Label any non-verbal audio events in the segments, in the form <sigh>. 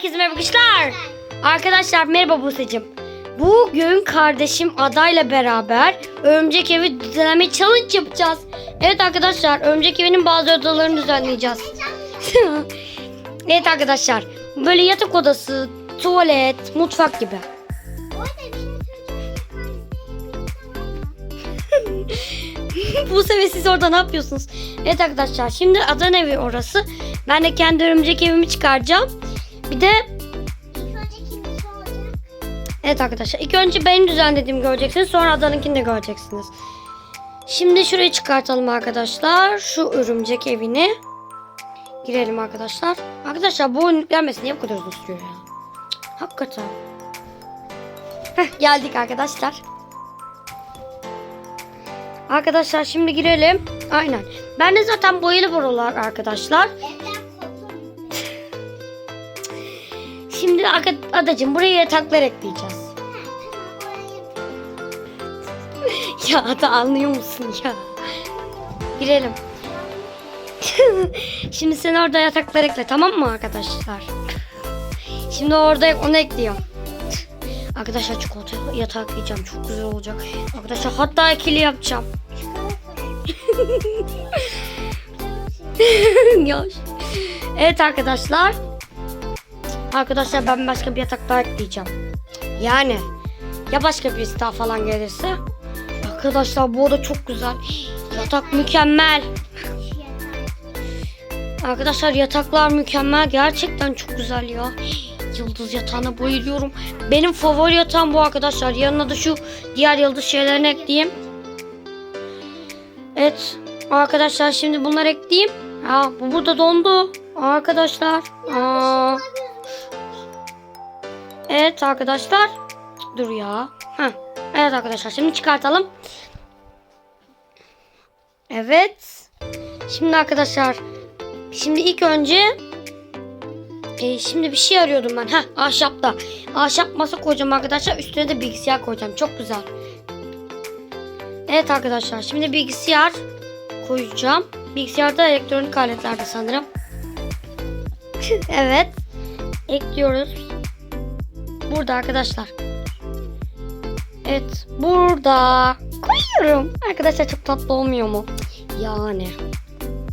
Herkese merhaba arkadaşlar. Arkadaşlar merhaba Buse'cim. Bugün kardeşim adayla beraber örümcek evi düzenleme challenge yapacağız. Evet arkadaşlar örümcek evinin bazı odalarını düzenleyeceğiz. <laughs> evet arkadaşlar böyle yatak odası, tuvalet, mutfak gibi. <laughs> Buse ve siz orada ne yapıyorsunuz? Evet arkadaşlar şimdi adan evi orası. Ben de kendi örümcek evimi çıkaracağım. Bir de Evet arkadaşlar ilk önce benim düzenlediğimi göreceksiniz sonra adanınkini de göreceksiniz. Şimdi şurayı çıkartalım arkadaşlar. Şu örümcek evini. Girelim arkadaşlar. Arkadaşlar bu yüklenmesi niye bu kadar uzun sürüyor ya? Hakikaten. Heh, geldik arkadaşlar. Arkadaşlar şimdi girelim. Aynen. Ben de zaten boyalı buralar arkadaşlar. Şimdi adacığım buraya yataklar ekleyeceğiz. ya ada anlıyor musun ya? Girelim. <laughs> Şimdi sen orada yataklar ekle tamam mı arkadaşlar? Şimdi orada onu ekliyor. Arkadaşlar çikolata yatağı ekleyeceğim. Çok güzel olacak. Arkadaşlar hatta ikili yapacağım. <laughs> Ya. evet arkadaşlar. Arkadaşlar ben başka bir yatak daha ekleyeceğim. Yani ya başka birisi daha falan gelirse. Arkadaşlar bu oda çok güzel. Yatak mükemmel. Arkadaşlar yataklar mükemmel. Gerçekten çok güzel ya. Yıldız yatağına bayılıyorum. Benim favori yatağım bu arkadaşlar. Yanına da şu diğer yıldız şeylerini ekleyeyim. Evet. Arkadaşlar şimdi bunları ekleyeyim. Aa, bu burada dondu. Arkadaşlar. Aa. Evet arkadaşlar. Dur ya. Heh. Evet arkadaşlar şimdi çıkartalım. Evet. Şimdi arkadaşlar. Şimdi ilk önce e, şimdi bir şey arıyordum ben. Heh ahşapta. Ahşap masa koyacağım arkadaşlar. Üstüne de bilgisayar koyacağım. Çok güzel. Evet arkadaşlar. Şimdi bilgisayar koyacağım. Bilgisayarda elektronik aletlerde sanırım. <laughs> evet. Ekliyoruz. Burada arkadaşlar. Evet. Burada. Koyuyorum. Arkadaşlar çok tatlı olmuyor mu? Yani.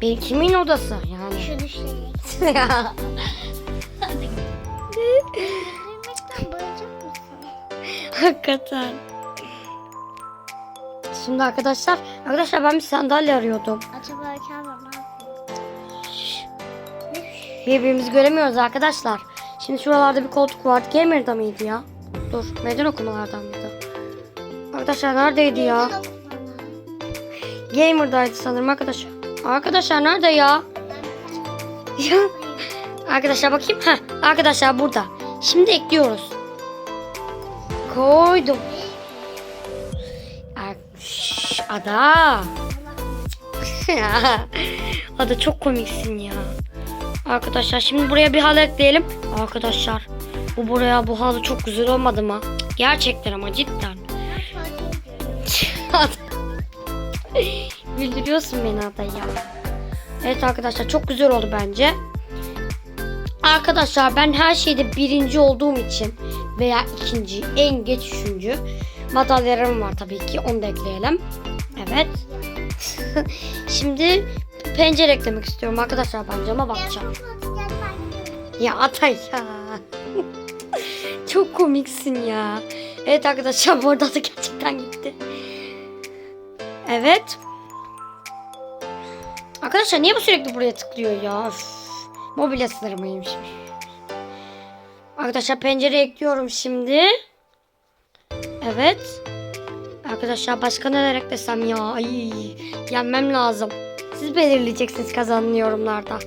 Benim kimin odası yani. <laughs> Bayılacak mısın? Hakikaten. Şimdi arkadaşlar, arkadaşlar ben bir sandalye arıyordum. Acaba var ne yapıyor? Birbirimizi göremiyoruz arkadaşlar. Şimdi şuralarda bir koltuk vardı. Gamer'da mıydı ya? Dur, meydan okumalardan mıydı? Arkadaşlar neredeydi ya? Gamer'daydı sanırım arkadaşlar. Arkadaşlar nerede ya? Ya. Arkadaşlar bakayım. Heh, arkadaşlar burada. Şimdi ekliyoruz. Koydum. Ar- Şş, Ada. <laughs> Ada çok komiksin ya. Arkadaşlar şimdi buraya bir halı ekleyelim. Arkadaşlar bu buraya bu halı çok güzel olmadı mı? Gerçekten ama cidden. <laughs> Güldürüyorsun beni Ada ya. Evet arkadaşlar çok güzel oldu bence. Arkadaşlar ben her şeyde birinci olduğum için veya ikinci en geç üçüncü madalyalarım var tabii ki onu da ekleyelim. Evet. <laughs> Şimdi pencere eklemek istiyorum arkadaşlar ben cama bakacağım. Ya Atay ya. <laughs> Çok komiksin ya. Evet arkadaşlar bu arada da gerçekten gitti. Evet. Arkadaşlar niye bu sürekli buraya tıklıyor ya? Üf. Mobilya sınırıymış. Arkadaşlar pencere ekliyorum şimdi. Evet. Arkadaşlar başka neler eklesem ya? Ay, yenmem lazım. Siz belirleyeceksiniz kazanın yorumlarda.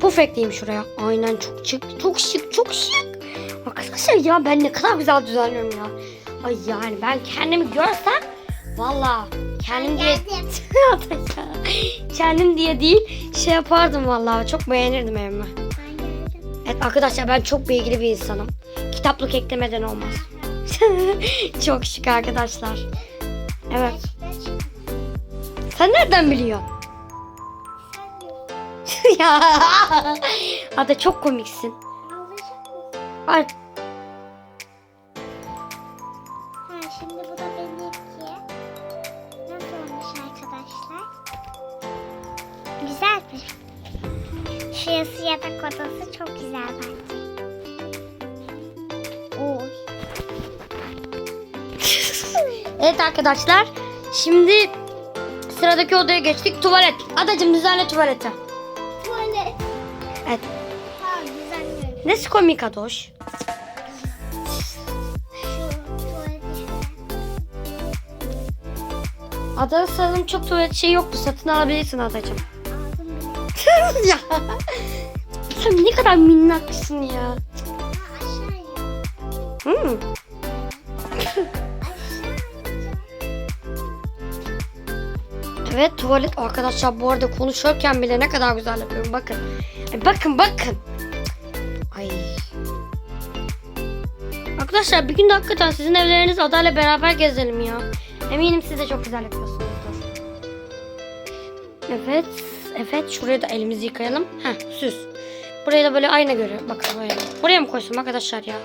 Puf ekleyeyim şuraya. Aynen çok şık. Çok şık. Çok şık. Arkadaşlar ya ben ne kadar güzel düzenliyorum ya. Ay yani ben kendimi görsem valla kendim diye <laughs> kendim diye değil şey yapardım valla çok beğenirdim evimi. Evet arkadaşlar ben çok bilgili bir insanım. Kitaplık eklemeden olmaz. <laughs> çok şık arkadaşlar. Evet. Sen nereden biliyorsun? <laughs> ya. Ada çok komiksin. Ay Ha şimdi bu da benimki. Nasıl olmuş arkadaşlar? Güzel mi? Şurası yatak odası çok güzel bence. Oy. <laughs> Evet arkadaşlar. Şimdi sıradaki odaya geçtik. Tuvalet. Adacım düzenle tuvaleti. Güzel mi? Nesi komik Adoş? Şu tuvaleti şöyle. Ada sanırım çok tuvalet şey yoktu. Satın alabilirsin bile. <laughs> ya. Sen ne kadar minnaksın ya. Hmm. Evet tuvalet arkadaşlar bu arada konuşurken bile ne kadar güzel yapıyorum bakın. Ay, bakın bakın. Arkadaşlar bir gün de hakikaten sizin evleriniz adayla beraber gezelim ya. Eminim siz de çok güzel yapıyorsunuzdur. Evet. Evet şuraya da elimizi yıkayalım. Heh süs. Buraya da böyle ayna göre. Bakın böyle. Buraya mı koysam arkadaşlar ya?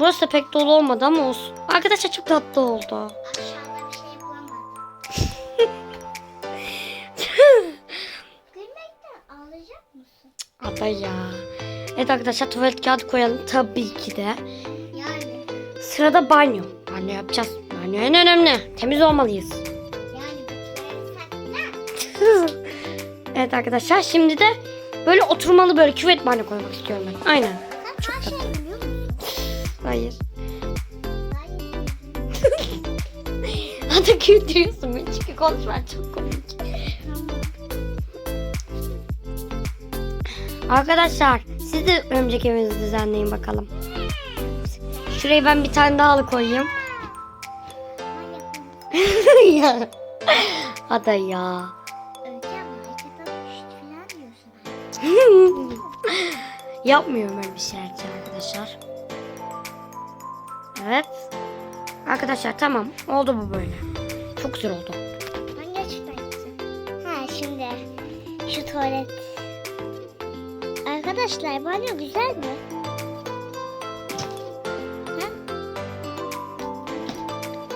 Burası da pek dolu olmadı ama olsun. Arkadaşlar çok tatlı oldu. Şey? <laughs> Ada ya. Evet arkadaşlar tuvalet kağıdı koyalım tabii ki de. Sırada banyo. Banyo yapacağız. Banyo en önemli. Temiz olmalıyız. Evet arkadaşlar şimdi de böyle oturmalı böyle küvet banyo koymak istiyorum ben. Aynen. Biliyor musun? Hayır. Ada güldürüyorsun beni çünkü konuşman çok komik. Arkadaşlar siz de örümcek evinizi düzenleyin bakalım. Şuraya ben bir tane daha halı koyayım. <laughs> ya. Ada <laughs> ya. Yapmıyorum öyle bir şey arkadaşlar. Evet. Arkadaşlar tamam. Oldu bu böyle. Çok güzel oldu. Ben gerçekten. Ha şimdi şu tuvalet. Arkadaşlar banyo güzel mi?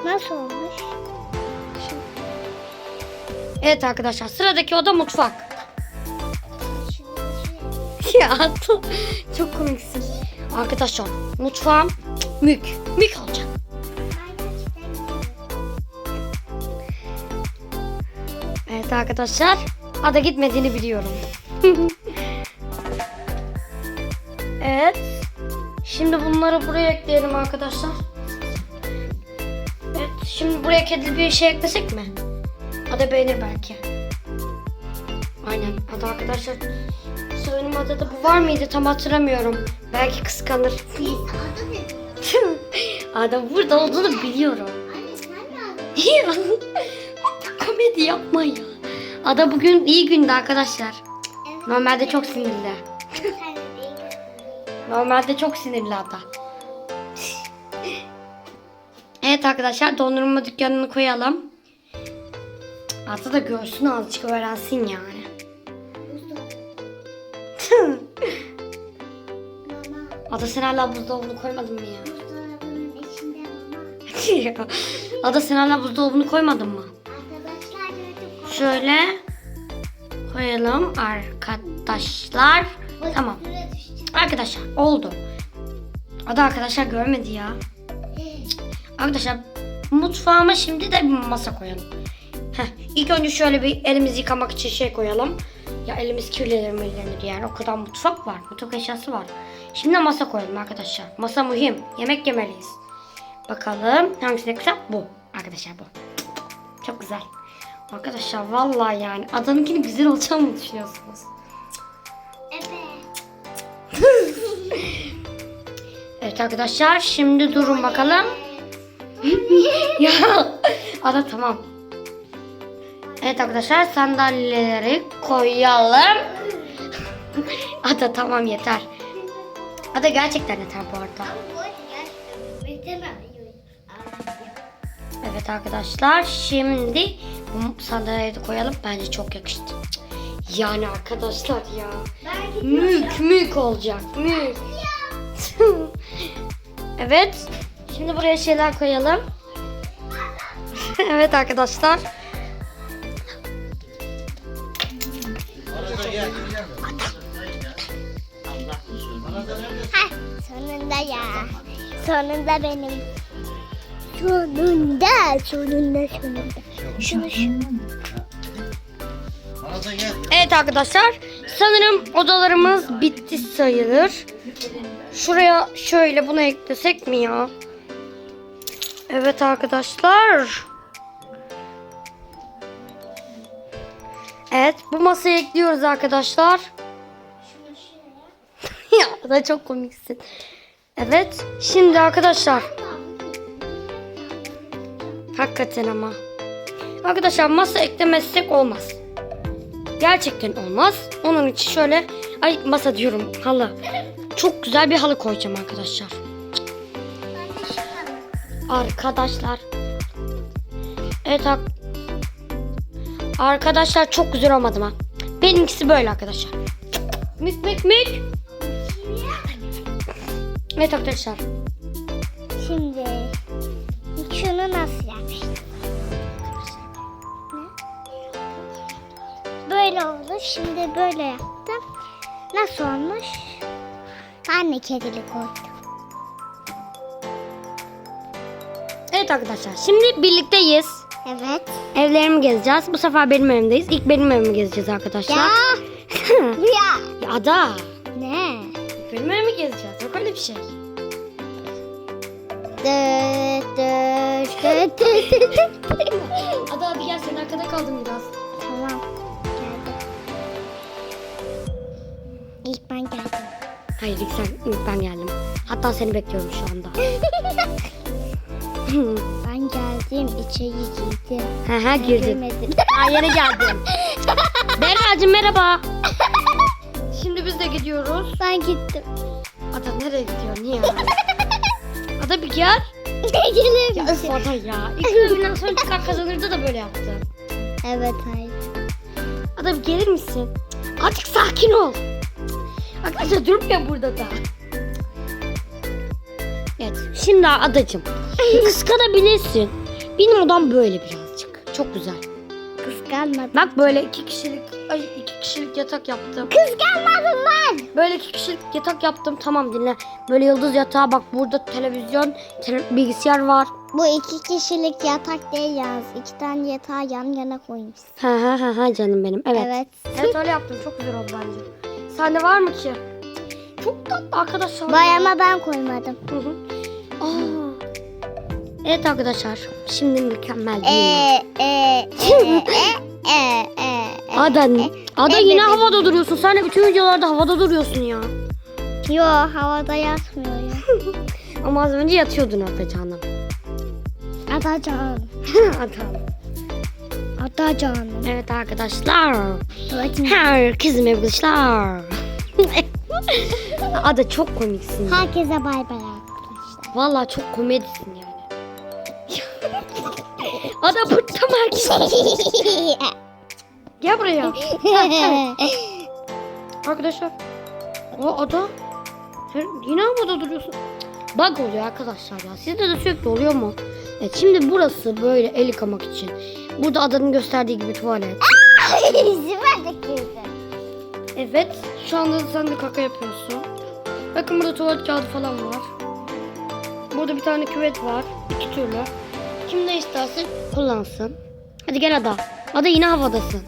Nasıl olmuş? Şimdi Evet arkadaşlar sıradaki oda mutfak. ya çok komiksin. Arkadaşlar mutfağım mük. Mük olacak. Evet arkadaşlar. Ada gitmediğini biliyorum. <laughs> evet. Şimdi bunları buraya ekleyelim arkadaşlar. Şimdi buraya kedi bir şey eklesek mi? Ada beğenir belki. Aynen. Ada arkadaşlar. Benim adada bu var mıydı tam hatırlamıyorum. Belki kıskanır. Ne? Ada burada olduğunu biliyorum. <laughs> Komedi yapma ya. Ada bugün iyi günde arkadaşlar. Normalde çok sinirli. Normalde çok sinirli Ada. Evet arkadaşlar dondurma dükkanını koyalım. Ada da görsün azıcık öğrensin yani. Ada sen hala buzdolabını koymadın mı ya? Ada sen hala buzdolabını koymadın mı? Şöyle koyalım arkadaşlar. Tamam. Arkadaşlar oldu. Ada arkadaşlar görmedi ya. Arkadaşlar mutfağıma şimdi de bir masa koyalım. Heh, ilk önce şöyle bir elimizi yıkamak için şey koyalım. Ya elimiz kirlenir mi kirlenir yani o kadar mutfak var. Mutfak eşyası var. Şimdi masa koyalım arkadaşlar. Masa mühim. Yemek yemeliyiz. Bakalım hangisine güzel? Bu. Arkadaşlar bu. Çok güzel. Arkadaşlar vallahi yani adanınkini güzel olacağını mı düşünüyorsunuz? Evet. Evet arkadaşlar şimdi durun bakalım. <laughs> ya ada tamam. Evet arkadaşlar sandalyeleri koyalım. <laughs> ada tamam yeter. Ada gerçekten yeter bu arada. Evet arkadaşlar şimdi bu sandalyeyi koyalım. Bence çok yakıştı. Yani arkadaşlar ya. Ben Mülk mülk olacak mülk. <laughs> evet. Şimdi buraya şeyler koyalım. <laughs> evet arkadaşlar. Sonunda ya. Sonunda benim. Sonunda, sonunda, sonunda. Şunu şunu. Evet arkadaşlar. Sanırım odalarımız bitti sayılır. Şuraya şöyle bunu eklesek mi ya? Evet arkadaşlar. Evet bu masaya ekliyoruz arkadaşlar. <laughs> ya da çok komiksin. Evet şimdi arkadaşlar. Hakikaten ama. Arkadaşlar masa eklemezsek olmaz. Gerçekten olmaz. Onun için şöyle ay masa diyorum halı. Çok güzel bir halı koyacağım arkadaşlar. Arkadaşlar. Evet ar- Arkadaşlar çok güzel olmadı mı? Benimkisi böyle arkadaşlar. Mük mük mük. Evet arkadaşlar. Şimdi şunu nasıl yapayım? Böyle oldu. Şimdi böyle yaptım. Nasıl olmuş? De kedili koydum. Evet arkadaşlar. Şimdi birlikteyiz. Evet. Evlerimi gezeceğiz. Bu sefer benim evimdeyiz. İlk benim evimi gezeceğiz arkadaşlar. Ya. <laughs> ya. ya da Ne? benim evimi gezeceğiz. Yok öyle bir şey. <laughs> Ada abi gel sen arkada kaldım biraz. Tamam. Geldim. İlk ben geldim. Hayır ilk sen ilk ben geldim. Hatta seni bekliyorum şu anda. <laughs> ben geldim. içeri girdim. He he. Girmedim. Ha yeni geldin. Berra'cığım <laughs> merhaba. <laughs> Şimdi biz de gidiyoruz. ben gittim. Ada nereye gidiyor? Niye? Ada bir gel. <laughs> Gelir Ya öf? Ada ya. İlk bölümden sonra çıkar kazanırdı da böyle yaptı. Evet hayır. Ada bir gelir misin? Azıcık sakin ol. Arkadaşlar durmuyor burada da. Evet. Şimdi adacım. Kıskanabilirsin. Benim odam böyle birazcık. Çok güzel. Kıskanmadım. Bak böyle iki kişilik, ay iki kişilik yatak yaptım. Kıskanmadım ben. Böyle iki kişilik yatak yaptım. Tamam dinle. Böyle yıldız yatağı bak burada televizyon, tele- bilgisayar var. Bu iki kişilik yatak değil yalnız. İki tane yatağı yan yana koymuşsun. Ha ha ha ha canım benim. Evet. Evet. Evet öyle yaptım. Çok güzel oldu bence. Sende var mı ki? Çok tatlı arkadaşlar. Vay ama ben koymadım. Hı hı. Aa. Evet arkadaşlar. Şimdi mükemmel değil mi? Ee, <laughs> e, e, e, Ada, Ada yine havada duruyorsun. Sen de bütün videolarda havada duruyorsun ya. Yo havada yatmıyor ya. <laughs> Ama az önce yatıyordun Ada canım. Atacan. <laughs> Ada. Atacan. Evet arkadaşlar. Herkese arkadaşlar. Ada çok komiksin. ya. Herkese bay bay arkadaşlar. Vallahi çok komedisin yani. Ada pırtlama herkes. Gel buraya. <laughs> Arkadaşlar. O ada. Sen yine havada duruyorsun. Bug oluyor arkadaşlar ya. Sizde de sürekli oluyor mu? Evet şimdi burası böyle el yıkamak için. Burada adanın gösterdiği gibi tuvalet. Süper de girdi. Evet şu anda sen de kaka yapıyorsun. Bakın burada tuvalet kağıdı falan var. Burada bir tane küvet var. iki türlü. Kim ne isterse kullansın. Hadi gel Ada. Ada yine havadasın.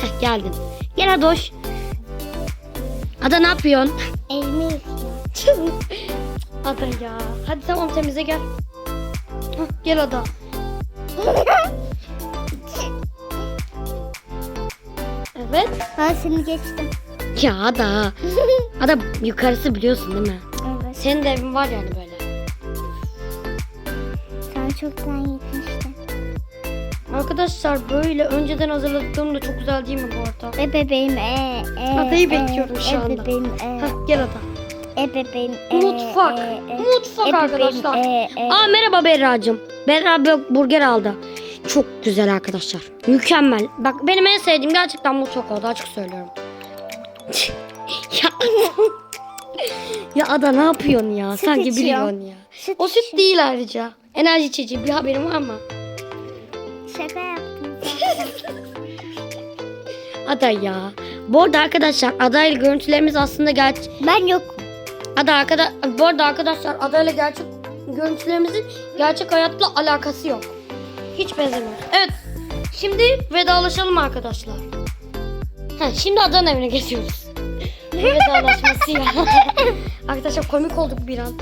Heh geldin. Gel Adoş. Ada ne yapıyorsun? Elimi. <laughs> Ada ya. Hadi tamam temize gel. Hah, gel Ada. Evet. Ben seni geçtim. Ya Ada. <laughs> Ada yukarısı biliyorsun değil mi? Evet. Senin de evin var yani böyle. Çoktan gitmiştin. Arkadaşlar böyle önceden hazırladığım da çok güzel değil mi bu arada? E bebeğim e e. Adayı e, bekliyorum şu e anda. bebeğim e. Hah gel Ada. E bebeğim e. Mutfak. e, e. Mutfak E arkadaşlar. e, e. Aa merhaba Berra'cığım. Berra burger aldı. Çok güzel arkadaşlar. Mükemmel. Bak benim en sevdiğim gerçekten mutfak oldu açık söylüyorum. <laughs> ya Ya Ada ne yapıyorsun ya? Süt Sanki içiyor. biliyorsun ya. Süt O süt değil ayrıca. Enerji içeceği bir haberim var mı? Şaka yaptım. <laughs> Ada ya. Bu arada arkadaşlar Ada ile görüntülerimiz aslında gerçek. ben yok. Ada arkada bu arada arkadaşlar Ada ile gerçek görüntülerimizin gerçek hayatla alakası yok. Hiç benzemiyor. Evet. Şimdi vedalaşalım arkadaşlar. Ha, şimdi Ada'nın evine geçiyoruz. Vedalaşması ya. <laughs> arkadaşlar komik olduk bir an.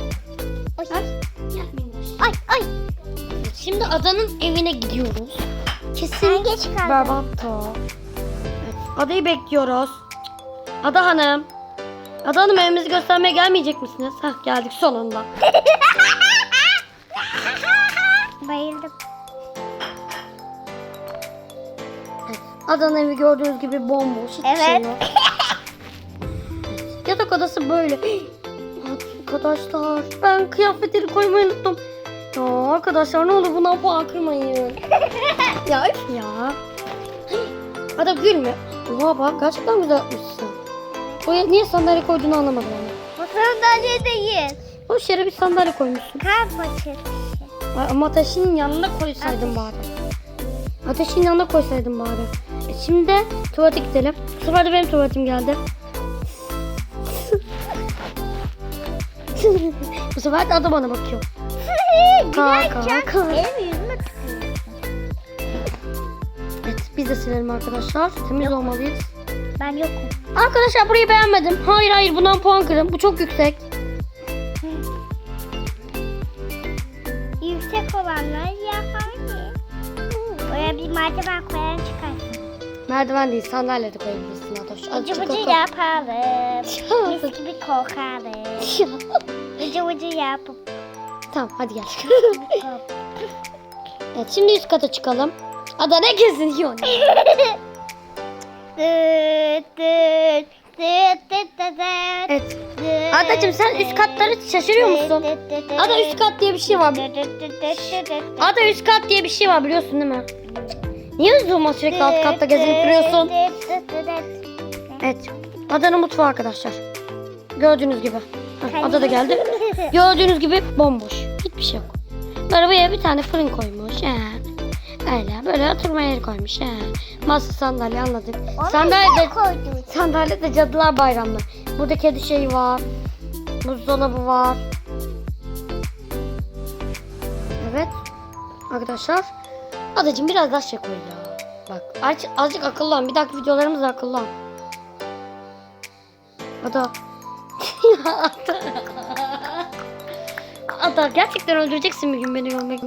Ay ay. ay. Şimdi Ada'nın evine gidiyoruz. Kesin geç kaldın. Berbatto. Evet, Ada'yı bekliyoruz. Ada Hanım. Ada Hanım evimizi göstermeye gelmeyecek misiniz? Hah geldik sonunda. <laughs> Bayıldım. Ada'nın evi gördüğünüz gibi bomboş. Şey Evet. yok. <laughs> Yatak odası böyle. Arkadaşlar ben kıyafetleri koymayı unuttum. Ya arkadaşlar ne olur bundan puan kırmayın. <laughs> ya öf ya. Ada gülme. Oha bak gerçekten güzel yapmışsın. Oraya niye sandalye koyduğunu anlamadım ama. Bu sandalye değil. Boş yere bir sandalye koymuşsun. Açık. Ay, Ama ateşin yanına koysaydın bari. Ateşin yanına koysaydın bari. E şimdi tuvalete gidelim. Bu sefer de benim tuvaletim geldi. <laughs> Bu sefer de adam bana bakıyor. Kalk, kalk, kalk. Evet biz de silelim arkadaşlar. Temiz olmalıyız. Ben yokum. Arkadaşlar burayı beğenmedim. Hayır hayır bundan puan kırın. Bu çok yüksek. Yüksek olanlar yapar Oraya bir merdiven koyan çıkarsın. Merdiven değil sandalye de koyabilirsin Atoş. Ucu oku. yaparım. <laughs> Mis gibi kokarım. <laughs> Ucu ucu yapıp. tamam hadi gel. <laughs> evet şimdi üst kata çıkalım. Ada ne <laughs> dıt. Evet. Dıt Adacığım sen üst katları şaşırıyor musun? Ada üst kat diye bir şey var. Ada üst kat diye bir şey var biliyorsun değil mi? Niye hızlı sürekli alt katta gezinip duruyorsun? Evet. Ada'nın mutfağı arkadaşlar. Gördüğünüz gibi. Heh, Ada da geldi. <laughs> Gördüğünüz gibi bomboş. Hiçbir şey yok. Arabaya bir tane fırın koymuş. He. Öyle böyle oturma yeri koymuş. He. Masa sandalye anladık. Onu Sandalye de, sandalye de cadılar bayramlı. Burada kedi şeyi var. Buzdolabı var. Evet. Arkadaşlar. Adacığım biraz daha şey koy ya. Bak azıcık, azıcık akıllan. Bir dahaki videolarımız da akıllan. Ada. <laughs> Ada gerçekten öldüreceksin bir gün beni görmek.